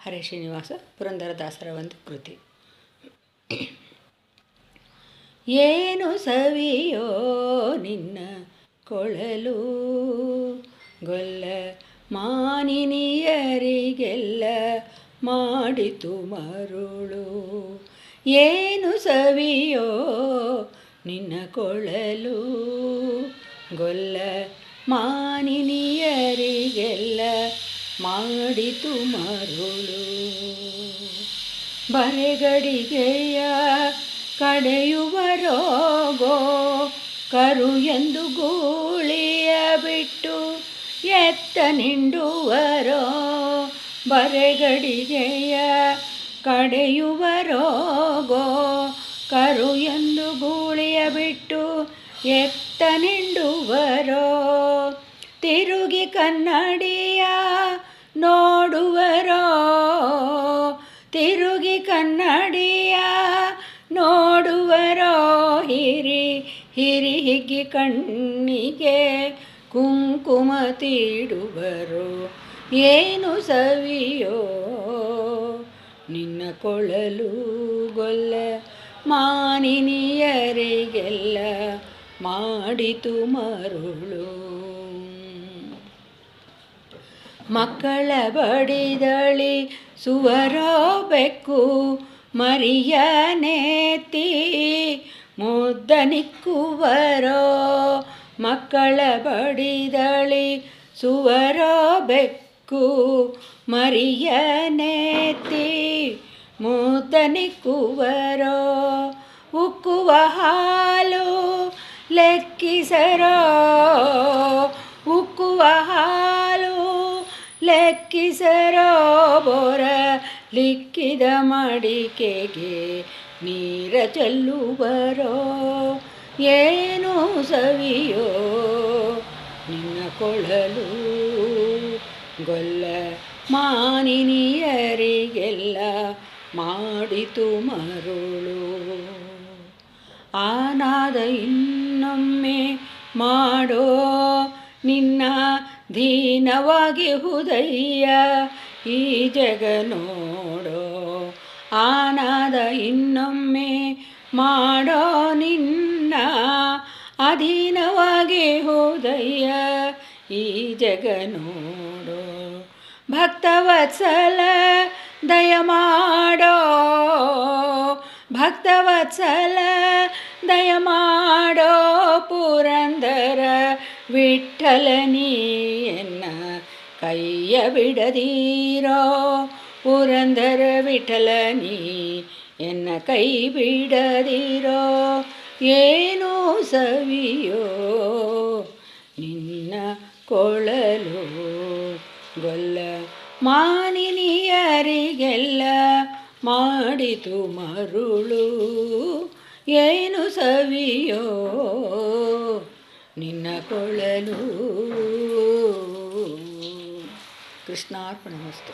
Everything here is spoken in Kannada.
ಹರೇ ಶ್ರೀನಿವಾಸ ಪುರಂದರದಾಸರ ಒಂದು ಕೃತಿ. ಏನು ಸವಿಯೋ ನಿನ್ನ ಕೊಳಲು? ಗೊಲ್ಲ ಮಾನಿನಿಯರಿಗೆಲ್ಲ ಮಾಡಿತು ಮರುಳು. ಏನು ಸವಿಯೋ ನಿನ್ನ ಕೊಳಲು? ಗೊಲ್ಲ ಮಾನಿನಿಯರಿಗೆಲ್ಲ ಮಾಡಿತು ಮರುಳು. ಬರೆಗಡಿಗೆಯ ಕಡೆಯುವ ರೋಗೋ, ಕರು ಎಂದು ಗೂಳಿಯ ಬಿಟ್ಟು ಎತ್ತ ನಿಂಡುವರೋ ಬರೆಗಡಿಗೆಯ ಕಡೆಯುವ ರೋಗೋ, ಕರು ಎಂದು ಗೂಳಿಯ ಬಿಟ್ಟು ಎತ್ತ ನಿಂಡುವರೋ ತಿರುಗಿ ಕನ್ನಡಿಯ ತಿರುಗಿ ಕನ್ನಡಿಯ ನೋಡುವರೋ ಹಿರಿ ಹಿರಿ ಹಿಗ್ಗಿ ಕಣ್ಣಿಗೆ ಕುಂಕುಮ ತೀಡುವರು. ಏನು ಸವಿಯೋ ನಿನ್ನ ಕೊಳಲು ಗೊಲ್ಲ, ಮಾನಿನಿಯರಿಗೆಲ್ಲ ಮಾಡಿತು ಮರುಳು. ಮಕ್ಕಳ ಬಡಿದಳಿ ಸುವರೋ ಮರಿಯ ನೇತಿ ಮುದ್ದ ನಿಕ್ಕುವರೋ ಮಕ್ಕಳ ಬಡಿದಳಿ ಸುವರೋ ಮರಿಯ ನೇತಿ ಮುದ್ದ ನಿಕ್ಕುವರೋ ಉಕ್ಕುವ ಹಾಲು ಲೆಕ್ಕಿಸರೋ ಲೆಕ್ಕಿಸರೋ ಬೋರ ಲಿಕ್ಕಿದ ಮಡಿಕೆಗೆ ನೀರ ಚೆಲ್ಲುವರೋ? ಏನು ಸವಿಯೋ ನಿನ್ನ ಕೊಳಲು? ಗೊಲ್ಲ ಮಾನಿನಿಯರಿಗೆಲ್ಲ ಮಾಡಿತು ಮರುಳು. ಆನಾದ ಇನ್ನೊಮ್ಮೆ ಮಾಡೋ ನಿನ್ನ ದೀನವಾಗಿ ಹುದಯ್ಯ, ಈ ಜಗ ನೋಡೋ ಆನಾದ ಇನ್ನೊಮ್ಮೆ ಮಾಡೋ ನಿನ್ನ ಅಧೀನವಾಗಿ ಹೋದಯ್ಯ, ಈ ಜಗ ನೋಡೋ ಭಕ್ತವತ್ಸಲ ದಯ ಮಾಡೋ, ಭಕ್ತವತ್ಸಲ ದಯ ಮಾಡೋ ಪುರಂದರ ವಿಠಲನೀಯನ್ನ ಕೈಯ ಬಿಡದೀರೋ ಪುರಂದರ ವಿಠಲನಿ ಎನ್ನ ಕೈ ಬಿಡದಿರೋ ಏನೋ ಸವಿಯೋ ನಿನ್ನ ಕೊಳಲು ಗೊಲ್ಲ. ಮಾನಿನಿಯರಿಗೆಲ್ಲ ಮಾಡಿತು ಮರುಳು, ಏನು ಸವಿಯೋ ನಿನ್ನ ಕೊಳಲು कृष्णार्पणमस्तु